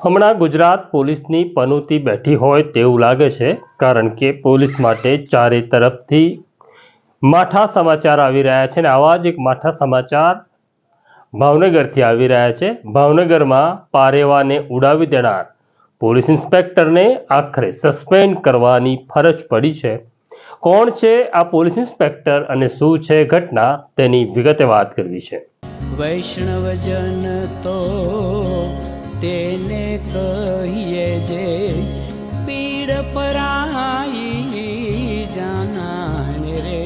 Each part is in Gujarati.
હમણાં ગુજરાત પોલીસની પનોતી બેઠી હોય તેવું લાગે છે, કારણ કે પોલીસ માટે ચારે તરફથી માઠા સમાચાર આવી રહ્યા છે અને આવા જ એક માઠા સમાચાર ભાવનગરથી આવી રહ્યા છે. ભાવનગરમાં પારેવાને ઉડાવી દેનાર પોલીસ ઇન્સ્પેક્ટરને આખરે સસ્પેન્ડ કરવાની ફરજ પડી છે. કોણ છે આ પોલીસ ઇન્સ્પેક્ટર અને શું છે ઘટના તેની વિગતે વાત કરવી છે. વૈષ્ણવજન તો તેને કહીએ જે પીડ પરાઈ જાનાને રે.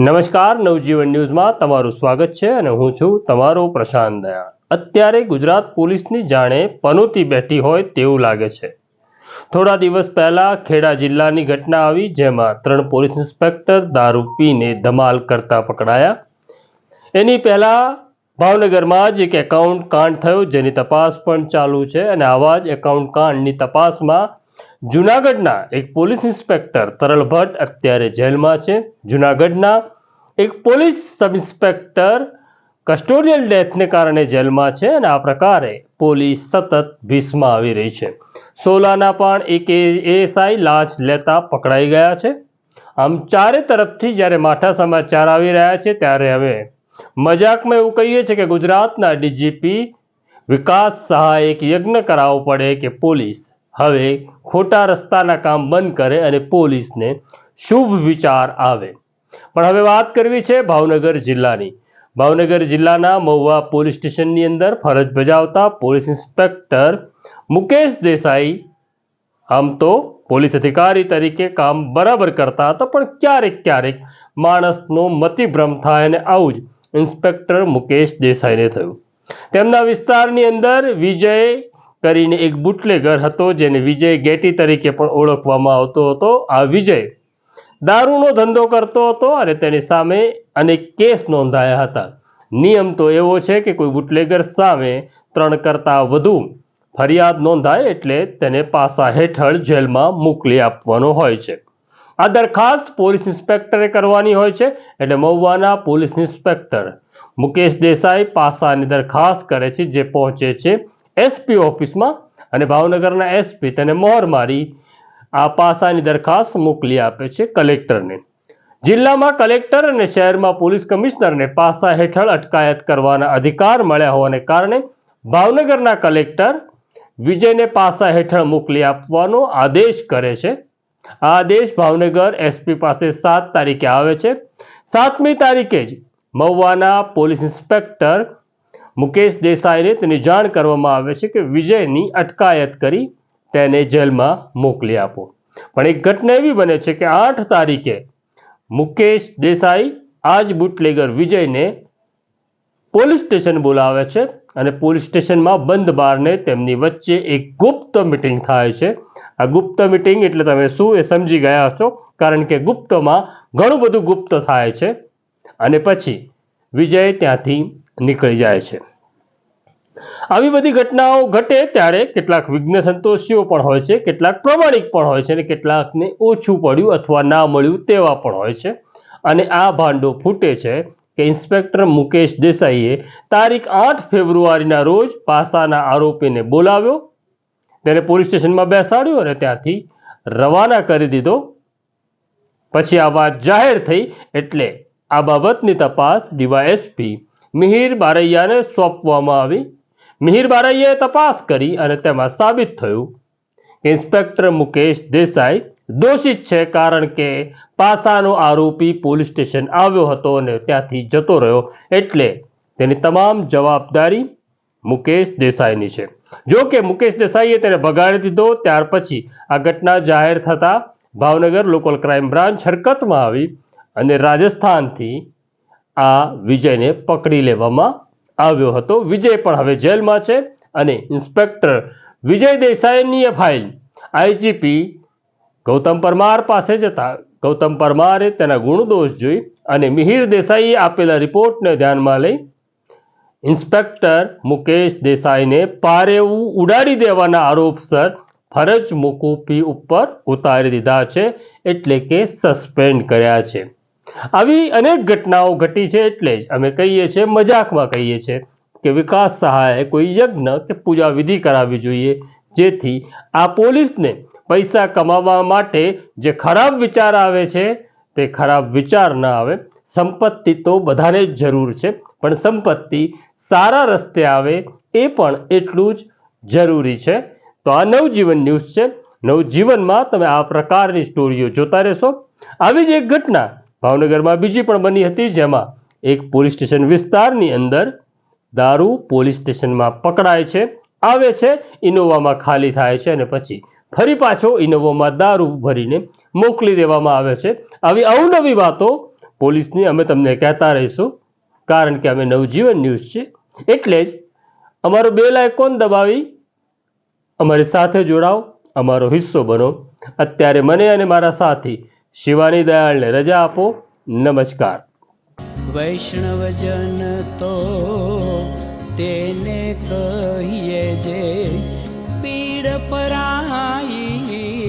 નમસ્કાર, નવજીવન ન્યૂઝમાં તમારું સ્વાગત છે અને હું છું તમારો પ્રશાંત દયા અત્યારે ગુજરાત પોલીસની જાણે પનોતી બેઠી હોય તેવું લાગે છે. થોડા દિવસ પહેલા ખેડા જિલ્લાની ઘટના આવી, જેમાં ત્રણ પોલીસ ઇન્સ્પેક્ટર દારૂ પીને ધમાલ કરતા પકડાયા. એની પહેલા ભાવનગરમાં જ એક એકાઉન્ટ કાંડ થયો, જેની તપાસ પણ ચાલુ છે અને આવા જ એકાઉન્ટ કાંડની તપાસમાં જુનાગઢના એક પોલીસ ઇન્સ્પેક્ટર તરલ ભટ્ટ અત્યારે જેલમાં છે. જુનાગઢના એક પોલીસ સબ ઇન્સ્પેક્ટર કસ્ટોડિયલ ડેથને કારણે જેલમાં છે અને આ પ્રકારે પોલીસ સતત ભીસમાં આવી રહી છે. સોલાના પણ એક એએસઆઈ લાંચ લેતા પકડાઈ ગયા છે. આમ ચારે તરફથી જ્યારે માઠા સમાચાર આવી રહ્યા છે, ત્યારે હવે મજાકમાં એવું કહીએ છીએ કે ગુજરાતના ડીજીપી વિકાસ સહાય એક યજ્ઞ કરાવવો પડે કે પોલીસ? હવે ખોટા રસ્તાના કામ બંધ કરે અને પોલીસને શુભ વિચાર આવે. પણ હવે વાત કરવી છે ભાવનગર જિલ્લાની. ભાવનગર જિલ્લાના મહુવા પોલીસ સ્ટેશનની અંદર ફરજ બજાવતા પોલીસ ઇન્સ્પેક્ટર મુકેશ દેસાઈ આમ તો પોલીસ અધિકારી તરીકે કામ બરાબર કરતા હતા, પણ ક્યારેક ક્યારેક માણસનો મતિભ્રમ થાય અને આવું જ. ઇન્સ્પેક્ટર મુકેશ દેસાઈને થયું. તેમના વિસ્તારની અંદર વિજય કરીને એક બુટલેગર હતો, જેને વિજય ગેટી તરીકે પણ ઓળખવામાં આવતો હતો. આ વિજય દારૂનો ધંધો કરતો હતો અને તેની સામે અનેક કેસ નોંધાયા હતા. નિયમ તો એવો છે કે કોઈ બુટલેગર સામે ત્રણ કરતાં વધુ ફરિયાદ નોંધાય એટલે તેને પાસા હેઠળ જેલમાં મોકલી આપવાનો હોય છે. આ દરખાસ્ત પોલીસ ઇન્સ્પેક્ટરે કરવાની હોય છે એટલે મહુવાના પોલીસ ઇન્સ્પેક્ટર. મુકેશ દેસાઈ પાસાની દરખાસ્ત કરે છે જે પહોંચે છે એસપી ઓફિસમાં અને ભાવનગરના એસપી તેને મોહર મારી આ પાસાની દરખાસ્ત મોકલી આપે છે કલેક્ટરને. જિલ્લામાં કલેક્ટર અને શહેરમાં પોલીસ કમિશનરને પાસા હેઠળ અટકાયત કરવાના અધિકાર મળ્યા હોવાને કારણે ભાવનગરના કલેક્ટર વિજયને પાસા હેઠળ મોકલી આપવાનો આદેશ કરે છે આ આદેશ ભાવનગર એસપી પાસે સાત તારીખે આવે છે. સાતમી તારીખે જ મહુવાના પોલીસ ઇન્સ્પેક્ટર મુકેશ દેસાઈને તેની જાણ કરવામાં આવે છે કે વિજયની અટકાયત કરી તેને જેલમાં મોકલી આપો. પણ એક ઘટના એવી બને છે કે આઠ તારીખે મુકેશ દેસાઈ આ જ બુટલેગર વિજયને પોલીસ સ્ટેશન બોલાવે છે અને પોલીસ સ્ટેશનમાં બંધ બારને તેમની વચ્ચે એક ગુપ્ત મિટિંગ થાય છે. આ ગુપ્ત મિટિંગ એટલે તમે શું એ સમજી ગયા હશો? કારણ કે ગુપ્તમાં ઘણું બધું ગુપ્ત થાય છે અને પછી વિજય ત્યાંથી નીકળી જાય છે. આવી બધી ઘટનાઓ ઘટે ત્યારે કેટલાક વિઘ્ન સંતોષીઓ પણ હોય છે, કેટલાક પ્રમાણિક પણ હોય છે અને કેટલાકને ઓછું પડ્યું અથવા ના મળ્યું તેવા પણ હોય છે. અને આ ભાંડો ફૂટે છે કે ઇન્સ્પેક્ટર મુકેશ દેસાઈએ તારીખ આઠ ફેબ્રુઆરીના રોજ પાસાના આરોપીને બોલાવ્યો તેને પોલીસ સ્ટેશનમાં બેસાડ્યો અને ત્યાંથી રવાના કરી દીધો. પછી આ વાત જાહેર થઈ એટલે આ બાબતની તપાસ ડીવાયએસપી મિહિર બારૈયાને સોંપવામાં આવી. મિહિર બારૈયાએ તપાસ કરી અને તેમાં સાબિત થયું કે ઇન્સ્પેક્ટર મુકેશ દેસાઈ દોષિત છે કારણ કે પાસાનો આરોપી પોલીસ સ્ટેશન આવ્યો હતો અને ત્યાંથી જતો રહ્યો. એટલે તેની તમામ જવાબદારી મુકેશ દેસાઈની છે. જો કે મુકેશ દેસાઈએ તેને ભગાડી દીધો, ત્યાર પછી આ ઘટના જાહેર થતાં ભાવનગર લોકલ ક્રાઇમ બ્રાન્ચ હરકતમાં આવી અને રાજસ્થાનથી આ વિજયને પકડી લેવામાં આવ્યો હતો. વિજય પણ હવે જેલમાં છે અને ઇન્સ્પેક્ટર વિજય દેસાઈની ફાઇલ આઈજીપી ગૌતમ પરમાર પાસે જતા, ગૌતમ પરમારે તેના ગુણદોષ જોઈ અને મિહિર દેસાઈએ આપેલા રિપોર્ટને ધ્યાનમાં લઈ ઇન્સ્પેક્ટર મુકેશ દેસાઈને પારેવું ઉડાડી દેવાના આરોપસર ફરજ મુકુપી ઉપર ઉતારી દીધા છે એટલે કે સસ્પેન્ડ કર્યા છે. આવી અનેક ઘટનાઓ ઘટી છે એટલે જ અમે કહીએ છીએ, મજાકમાં કહીએ છીએ કે વિકાસ સહાય કોઈ યજ્ઞ કે પૂજા વિધિ કરાવવી જોઈએ, જેથી આ પોલીસને પૈસા કમાવા માટે જે ખરાબ વિચાર આવે છે તે ખરાબ વિચાર ના આવે સંપત્તિ તો બધાને જ જરૂર છે, પણ સંપત્તિ સારા રસ્તે આવે એ પણ એટલું જ જરૂરી છે. તો આ નવજીવન ન્યૂઝ છે. નવજીવનમાં તમે આ પ્રકારની સ્ટોરીઓ જોતા રહેશો. આવી જ એક ઘટના ભાવનગરમાં બીજી પણ બની હતી, જેમાં એક પોલીસ સ્ટેશન વિસ્તારની અંદર દારૂ પોલીસ સ્ટેશનમાં પકડાય છે, આવે છે, ઇનોવામાં ખાલી થાય છે અને પછી ફરી પાછો ઇનોવામાં દારૂ ભરીને મોકલી દેવામાં આવે છે. આવી અવનવી વાતો પોલીસની અમે તમને કહેતા રહીશું, કારણ કે અમે નવજીવન ન્યૂઝ છે એટલે જ અમારો બેલ આઇકોન દબાવી? અમારી સાથે જોડાઓ, અમારો હિસ્સો બનો. અત્યારે મને અને મારા સાથી શિવાની દયાળને રજા આપો. નમસ્કાર. વૈષ્ણવજન તો તેને કહીએ જે પીડ પરાઈ